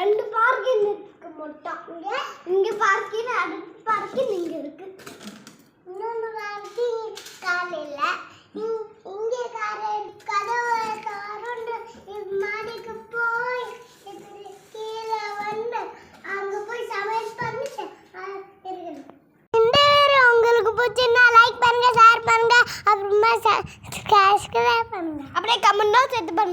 ரெண்டு பார்க்கிங் இருக்கு மொத்தம். இங்க இங்க பார்க்கிங் அடுத்த பார்க்கிங் இங்க இருக்கு. இன்னொன்று பார்க்கிங் காலையில். இங்கே காரை கதவை திறந்து மாடிக்கு போய் கீழே வந்து அங்கே போய் சமையல் பண்ணிட்டு இந்த வீடியோ உங்களுக்கு பிடிச்சிருந்தா லைக் பண்ணுங்க ஷேர் பண்ணுங்க. அப்புறமா சப்ஸ்கிரைப் பண்ணுங்க. அப்படியே கமெண்ட்டும் சேர்த்து பண்ணுங்க